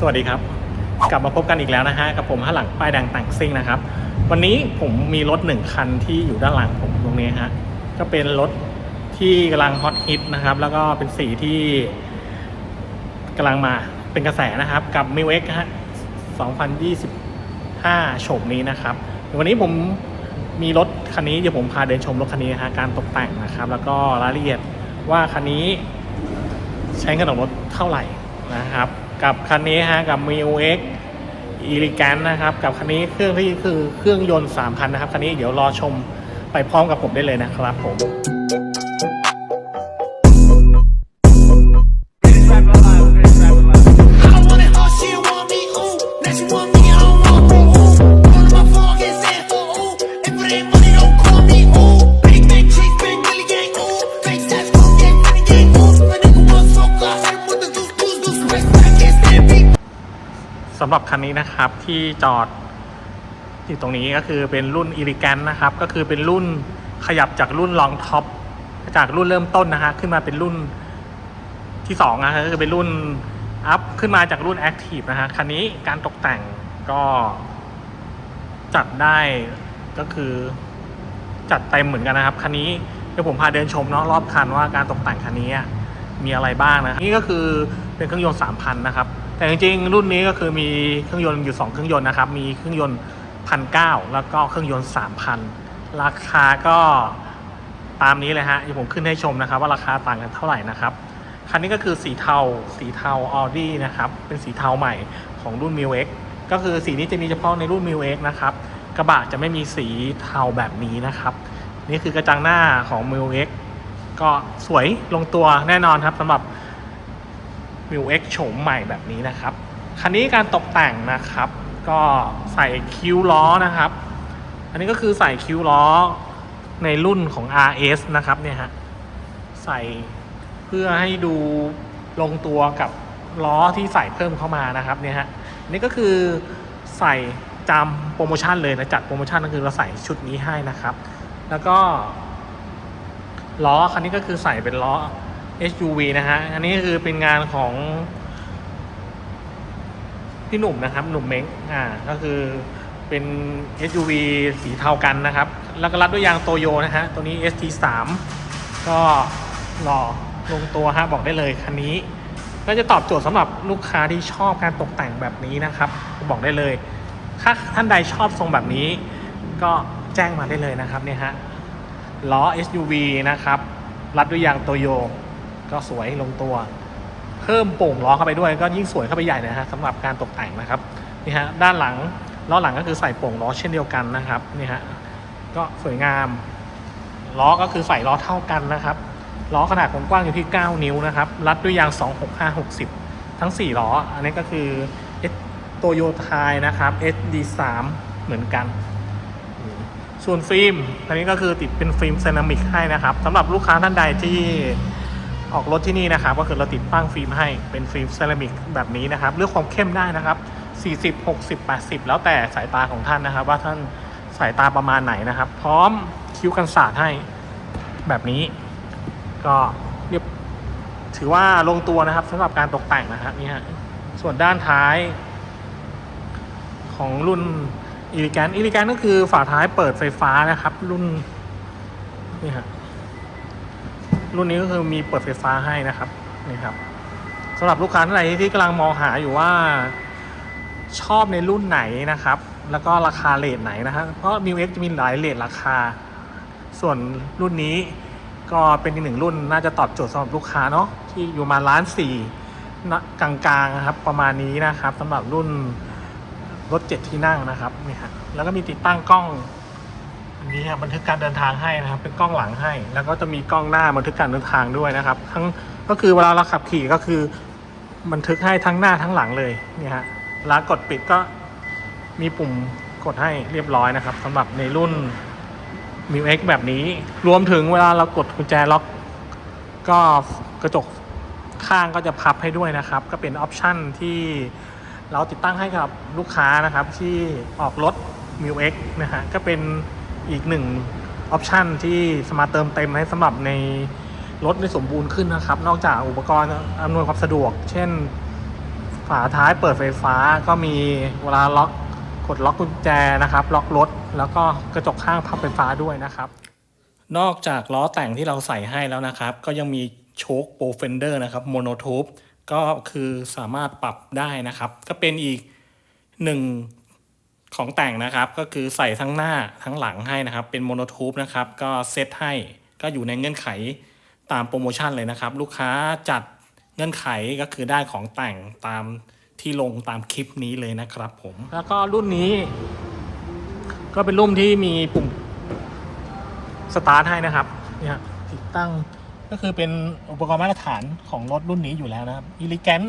สวัสดีครับ กลับมาพบกันอีกแล้วนะฮะกับผมห้าหลังป้ายแดงต่างซิ่งนะครับ วันนี้ผมมีรถหนึ่งคันที่อยู่ด้านหลังผมตรงนี้ฮะก็เป็นรถที่กำลังฮอตฮิตนะครับ แล้วก็เป็นสีที่กำลังมาเป็นกระแสนะครับ กับ m i w X ฮะ2025โฉมนี้นะครับ วันนี้ผมมีรถคันนี้เดี๋ยวผมพาเดินชมรถคันนี้นะฮะการตกแต่งนะครับ แล้วก็รายละเอียดว่าคันนี้ใช้เงินออกรถเท่าไหร่นะครับ กับคันนี้ฮะกับ m i o X e l e g a n t นะครับ กับคันนี้เครื่องที่คือเครื่องยนต์ 3,000 นะครับ คันนี้เดี๋ยวรอชมไปพร้อมกับผมได้เลยนะครับผม สำหรับคันนี้นะครับที่จอดอยู่ตรงนี้ก็คือเป็นรุ่น e l e g a n t นะครับ ก็คือเป็นรุ่นขยับจากรุ่นลองท็อปจากรุ่นเริ่มต้นนะฮะขึ้นมาเป็นรุ่นที่สองนะฮะก็คือเป็นรุ่นอัพขึ้นมาจากรุ่น Active นะฮะคันนี้การตกแต่งก็จัดได้ก็คือจัดเต็มเหมือนกันนะครับคันนี้เดี๋ยวผมพาเดินชมเนาะรอบคันว่าการตกแต่งคันนี้มีอะไรบ้างนะนี่ก็คือเป็นเครื่องยนต์3,000นะครับ แต่จริงๆรุ่นนี้ก็คือมีเครื่องยนต์อยู่ 2 เครื่องยนต์นะครับ มีเครื่องยนต์พันเแล้วก็เครื่องยนต์3,000 ราคาก็ตามนี้เลยฮะเดี๋ยวผมขึ้นให้ชมนะครับ ว่าราคาต่างกันเท่าไหร่นะครับ คันนี้ก็คือสีเทา สีเทาออดี้นะครับ เป็นสีเทาใหม่ของรุ่น m i w X ก็คือสีนี้จะมีเฉพาะในรุ่น m i w X นะครับ กระบะจะไม่มีสีเทาแบบนี้นะครับ นี่คือกระจังหน้าของ m i w X ก็สวยลงตัวแน่นอนครับสำหรับ m i w X โฉมใหม่แบบนี้นะครับ คันนี้การตกแต่งนะครับ ก็ใส่คิ้วล้อนะครับ อันนี้ก็คือใส่คิ้วล้อในรุ่นของ RS นะครับเนี่ยฮะใส่เพื่อให้ดูลงตัวกับล้อที่ใส่เพิ่มเข้ามานะครับเนี่ยฮะนี่ก็คือใส่จำโปรโมชั่นเลยนะจัดโปรโมชั่นก็คือเราใส่ชุดนี้ให้นะครับ แล้วก็ล้อคันนี้ก็คือใส่เป็นล้อ SUV นะฮะ อันนี้คือเป็นงานของพี่หนุ่มนะครับ หนุ่มเม้งอ่า ก็คือเป็น SUV สีเทากันนะครับ แล้วก็รัดด้วยยางโตโยนะฮะ ตัวนี้ ST3 ก็หล่อลงตัวฮะ บอกได้เลยคันนี้ ก็จะตอบโจทย์สำหรับลูกค้าที่ชอบการตกแต่งแบบนี้นะครับ บอกได้เลย ถ้าท่านใดชอบทรงแบบนี้ ก็แจ้งมาได้เลยนะครับเนี่ยฮะ ล้อ SUV นะครับ รัดด้วยยางโตโย ก็สวยลงตัว เพิ่มโป่งล้อเข้าไปด้วย ก็ยิ่งสวยเข้าไปใหญ่นะฮะสำหรับการตกแต่งนะครับนี่ฮะด้านหลังล้อหลังก็คือใส่โป่งล้อเช่นเดียวกันนะครับนี่ฮะก็สวยงามล้อก็คือใส่ล้อเท่ากันนะครับล้อขนาดกว้างอยู่ที่ 9 นิ้วนะครับรัดด้วยยาง 26560 ทั้ง 4 ล้อ อันนี้ก็คือโตโยไทยนะครับ SD3 เหมือนกัน ส่วนฟิล์มอันนี้ก็คือติดเป็นฟิล์มเซรามิกให้นะครับสำหรับลูกค้าท่านใดที่ ออกรถที่นี่นะครับก็คือเราติดตั้งฟิล์มให้เป็นฟิล์มเซรามิกแบบนี้นะครับเลือกความเข้มได้นะครับ 40 60 80 แล้วแต่สายตาของท่านนะครับ ว่าท่านสายตาประมาณไหนนะครับ พร้อมคิ้วกันศาสตร์ให้แบบนี้ ก็เรียบถือว่าลงตัวนะครับสำหรับการตกแต่งนะครับนี่ฮะส่วนด้านท้าย ของรุ่นอีลิแกนอีลิแกนก็คือฝาท้ายเปิดไฟฟ้านะครับ รุ่นนี่ฮะ รุ่นนี้ก็คือมีเปิดไฟฟ้าให้นะครับนี่ครับสำหรับลูกค้าท่านใดที่กำลังมองหาอยู่ว่าชอบในรุ่นไหนนะครับ แล้วก็ราคาเลทไหนนะครับเพราะ m ิวเจะมีหลายเลทราคา ส่วนรุ่นนี้ก็เป็นอีกหนึ่งรุ่นน่าจะตอบโจทย์สำหรับลูกค้าเนาะที่อยู่มาล้านสี่กลางๆนะครับประมาณนี้นะครับสำหรับรุ่นรถเจ็ดที่นั่งนะครับนี่ฮะแล้วก็มีติดตั้งกล้อง นี้บันทึกการเดินทางให้นะครับ เป็นกล้องหลังให้ แล้วก็จะมีกล้องหน้าบันทึกการเดินทางด้วยนะครับ ทั้งก็คือเวลาเราขับขี่ก็คือบันทึกให้ทั้งหน้าทั้งหลังเลยนี่ฮะเวลากดปิดก็มีปุ่มกดให้เรียบร้อยนะครับสำหรับในรุ่น m i w X แบบนี้ รวมถึงเวลาเรากดกุญแจล็อก ก็กระจกข้างก็จะพับให้ด้วยนะครับ ก็เป็นออปชั่นที่เราติดตั้งให้กับลูกค้านะครับ ที่ออกรถ m i w X นะฮะก็เป็น อีกหนึ่งออปชันที่สมารถเติมเต็มให้สำหรับในรถได้สมบูรณ์ขึ้นนะครับ นอกจากอุปกรณ์อำนวยความสะดวก เช่น ฝาท้ายเปิดไฟฟ้าก็มีเวลาล็อกกดล็อกกุญแจนะครับ ล็อกรถ แล้วก็กระจกข้างพับไฟฟ้าด้วยนะครับ นอกจากล้อแต่งที่เราใส่ให้แล้วนะครับ ก็ยังมีโชคโปรเฟนเดอร์นะครับโมโนทูบก็คือสามารถปรับได้นะครับ ก็เป็นอีกหนึ่ง ของแต่งนะครับก็คือใส่ทั้งหน้าทั้งหลังให้นะครับ เป็นโมโนทูบนะครับ ก็เซตให้ก็อยู่ในเงื่อนไขตามโปรโมชั่นเลยนะครับ ลูกค้าจัดเงื่อนไขก็คือได้ของแต่งตามที่ลงตามคลิปนี้เลยนะครับผม แล้วก็รุ่นนี้ ก็เป็นรุ่นที่มีปุ่มสตาร์ทให้นะครับเนี่ยติดตั้ง ก็คือเป็นอุปกรณ์มาตรฐานของรถรุ่นนี้อยู่แล้วนะครับ e l e g a n t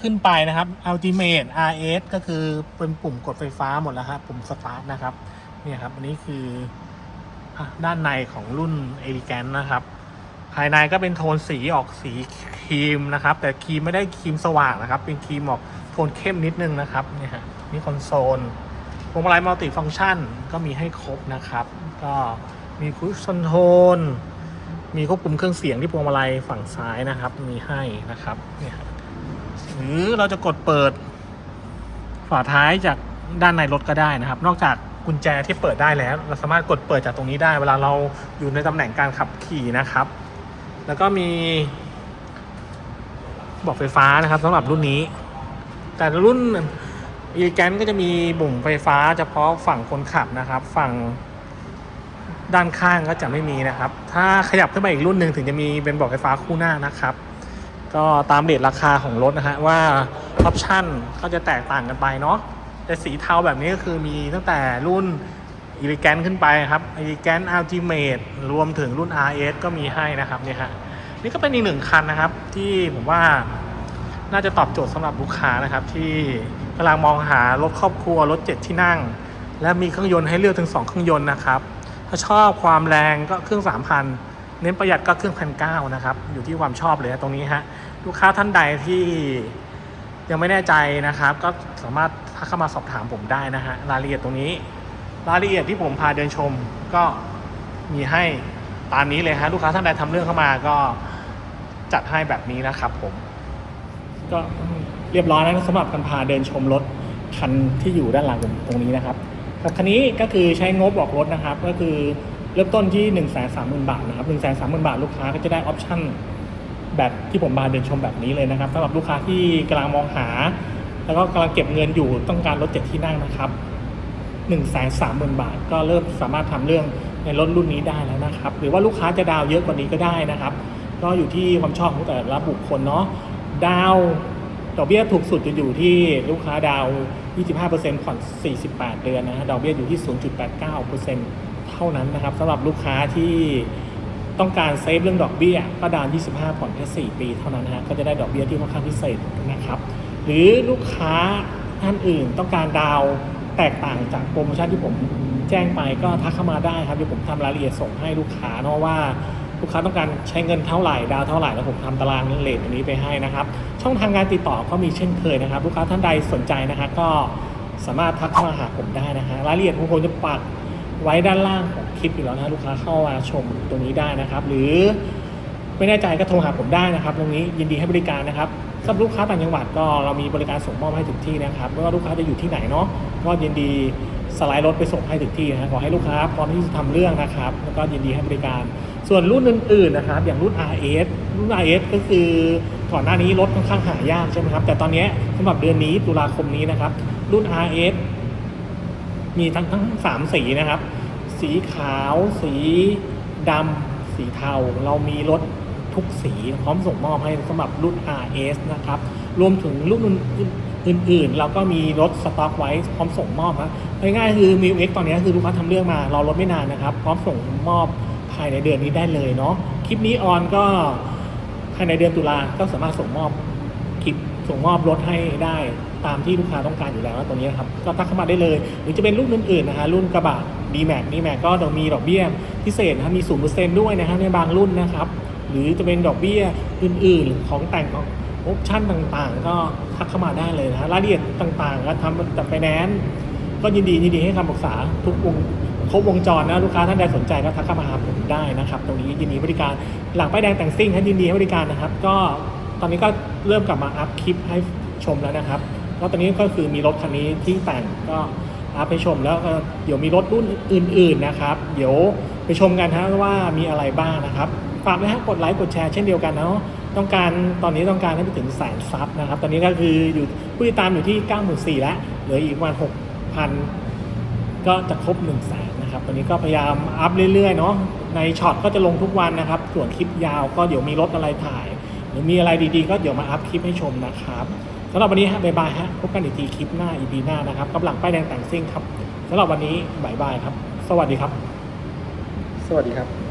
ขึ้นไปนะครับ Ultimate RS ก็คือเป็นปุ่มกดไฟฟ้าหมดแล้วครับปุ่มสตาร์ทนะครับเนี่ยครับอันนี้คืออด้านในของรุ่น e l e g a n t นะครับ ภายในก็เป็นโทนสีออกสีครีมนะครับ แต่ครีมไม่ได้ครีมสว่างนะครับ เป็นครีมออกโทนเข้มนิดนึงนะครับเนี่ยฮะนี่คอนโซลพวงมาลัยมัลติฟัง c t ชันก็มีให้ครบนะครับ ก็มีคุชคอนโทรล มีควบคุมเครื่องเสียงที่พวงมาลัยฝั่งซ้ายนะครับ มีให้นะครับเนี่ยหรือเราจะกดเปิด ฝาท้ายจากด้านในรถก็ได้นะครับ นอกจากกุญแจที่เปิดได้แล้ว เราสามารถกดเปิดจากตรงนี้ได้ เวลาเราอยู่ในตำแหน่งการขับขี่นะครับ แล้วก็มีบอกไฟฟ้านะครับสำหรับรุ่นนี้ แต่รุ่นอีแกนก็จะมีบุ่มไฟฟ้าเฉพาะฝั่งคนขับนะครับ ฝั่ง ด้านข้างก็จะไม่มีนะครับ ถ้าขยับขึ้นไปอีกรุ่นหนึ่งถึงจะมีเป็นบอกไฟฟ้าคู่หน้านะครับ ก็ตามเรทราคาของรถนะฮะว่าออปชั่นก็จะแตกต่างกันไปเนาะแต่สีเทาแบบนี้ก็คือมีตั้งแต่รุ่นอีลิแกนขึ้นไปครับอีลิแกนอัลติเมทรวมถึงรุ่น RS ก็มีให้นะครับเนี่ยฮะนี่ก็เป็นอีกหนึ่งคันนะครับ ที่ผมว่าน่าจะตอบโจทย์สำหรับลูกค้านะครับ ที่กำลังมองหารถครอบครัวรถเจ็ดที่นั่ง และมีเครื่องยนต์ให้เลือกถึง 2 เครื่องยนต์นะครับ ถ้าชอบความแรงก็เครื่อง3,000เน้นประหยัดก็เครื่องพันเก้านะครับ อยู่ที่ความชอบเลยตรงนี้ฮะลูกค้าท่านใดที่ยังไม่แน่ใจนะครับ ก็สามารถทักเข้ามาสอบถามผมได้นะฮะรายละเอียดตรงนี้ รายละเอียดที่ผมพาเดินชมก็มีให้ตามนี้เลยฮะลูกค้าท่านใดทำเรื่องเข้ามาก็จัดให้แบบนี้นะครับผม ก็เรียบร้อยแล้วสำหรับการพาเดินชมรถคันที่อยู่ด้านหลังผมตรงนี้นะครับ กับคันนี้ก็คือใช้งบออกรถนะครับ ก็คือเริ่มต้นที่ 1 3 0 0 0 0 บาทนะครับ 1 3 0 0 0 0 บาทลูกค้าก็จะได้ออปชั่นแบบที่ผมมาเดินชมแบบนี้เลยนะครับสำหรับลูกค้าที่กำลังมองหา แล้วก็กำลังเก็บเงินอยู่ต้องการรถเจ็ดที่นั่งนะครับ1นึ่งแสนสามหมื่นบาท ก็เริ่มสามารถทำเรื่องในรถรุ่นนี้ได้แล้วนะครับ หรือว่าลูกค้าจะดาวเยอะกว่านี้ก็ได้นะครับ ก็อยู่ที่ความชอบของแต่ละบุคคลเนาะดาว ดอกเบี้ยถูกสุดจะอยู่ที่ลูกค้าดาว 25%ผ่อน 48 เดือนนะฮะดอกเบี้ยอยู่ที่ 0.89%เท่านั้นนะครับสำหรับลูกค้าที่ต้องการเซฟเรื่องดอกเบี้ย ก็ดาว 25 ผ่อนแค่4ปีเท่านั้นนะฮะก็จะได้ดอกเบี้ยที่ค่อนข้างพิเศษนะครับหรือลูกค้าท่านอื่นต้องการดาวแตกต่างจากโปรโมชั่นที่ผมแจ้งไปก็ทักเข้ามาได้ครับเดี๋ยวผมทำรายละเอียดส่งให้ลูกค้าเนาะว่า ลูกค้าต้องการใช้เงินเท่าไหร่ดาวเท่าไหร่แล้วผมทำตารางเลทตรงนี้ไปให้นะครับ ช่องทางการติดต่อก็มีเช่นเคยนะครับ ลูกค้าท่านใดสนใจนะฮะก็สามารถทักมาหาผมได้นะฮะรายละเอียดของผมจะปักไว้ด้านล่างของคลิปอยู่แล้วนะฮะลูกค้าเข้ามาชมตรงนี้ได้นะครับ หรือไม่แน่ใจก็โทรหาผมได้นะครับ ตรงนี้ยินดีให้บริการนะครับสำหรับลูกค้าต่างจังหวัดก็เรามีบริการส่งมอบให้ถึงที่นะครับไม่ว่าลูกค้าจะอยู่ที่ไหนเนาะก็ยินดี สไลด์รถไปส่งให้ถึงที่นะขอให้ลูกค้าพร้อมที่จะทำเรื่องนะครับ แล้วก็ยินดีให้บริการ ส่วนรุ่นอื่นๆนะครับ อย่างรุ่น RS รุ่น RS ก็คือก่อนหน้านี้รถค่อนข้างหายากใช่ไหมครับ แต่ตอนนี้สำหรับเดือนนี้ตุลาคมนี้นะครับ รุ่น RS มีทั้งทั้งสามสีนะครับ สีขาว สีดำสีเทา เรามีรถทุกสีพร้อมส่งมอบให้สำหรับรุ่น RS นะครับ รวมถึงรุ่น อื่นๆ เราก็มีรถสต็อกไว้พร้อมส่งมอบนะง่ายๆคือ m ิว X ตอนนี้คือลูกค้าทำเรื่องมารอรถไม่นานนะครับ พร้อมส่งมอบภายในเดือนนี้ได้เลยเนาะคลิปนี้ออนก็ภายในเดือนตุลาก็สามารถส่งมอบคลิปส่งมอบรถให้ได้ตามที่ลูกค้าต้องการอยู่แล้วตรงนี้ครับก็ทักเข้ามาได้เลย หรือจะเป็นรุ่นอื่นๆนะฮะรุ่นกระบะ d m a x d m a x ก็เดี๋ยวมีดอกเบี้ยพิเศษนะครับมี0%ด้วยนะฮะในบางรุ่นนะครับ หรือจะเป็นดอกเบี้ยอื่นๆ ของแต่งของออปชั่นต่างๆ ก็ ทักเข้ามาได้เลยนะรายละเอียดต่างๆก็ทำจากไฟแนนซ์ก็ยินดียินดีให้คำปรึกษาทุกวงครบวงจรนะลูกค้าท่านใดสนใจก็ทักเข้ามาหาผมได้นะครับ ตรงนี้ยินดีบริการหลังป้ายแดงแต่งซิ่งให้ยินดีให้บริการนะครับ ก็ตอนนี้ก็เริ่มกลับมาอัพคลิปให้ชมแล้วนะครับก็ตอนนี้ก็คือมีรถคันนี้ที่แต่งก็อัพให้ชมแล้วก็เดี๋ยวมีรถรุ่นอื่น ๆนะครับ เดี๋ยวไปชมกันฮะว่ามีอะไรบ้างนะครับฝากนะฮะกดไลค์กดแชร์เช่นเดียวกันเนาะ ต้องการตอนนี้ต้องการให้ไปถึงแสนซับนะครับ ตอนนี้ก็คืออยู่ผู้ติดตามอยู่ที่ 94,000แล้วเหลืออีกประมาณ6,000 ก็จะครบ1นึ่งแสนนะครับ ตอนนี้ก็พยายามอัพเรื่อยๆเนาะในช็อตก็จะลงทุกวันนะครับ ส่วนคลิปยาวก็เดี๋ยวมีรถอะไรถ่าย หรือมีอะไรดีๆ ก็เดี๋ยวมาอัพคลิปให้ชมนะครับสำหรับวันนี้ฮะบ๊ายบายฮะพบกันอีกทีคลิปหน้า EP หน้านะครับกับหลังป้ายแดงแต่งซิ่งครับสำหรับวันนี้บ๊ายบายครับ สวัสดีครับ สวัสดีครับ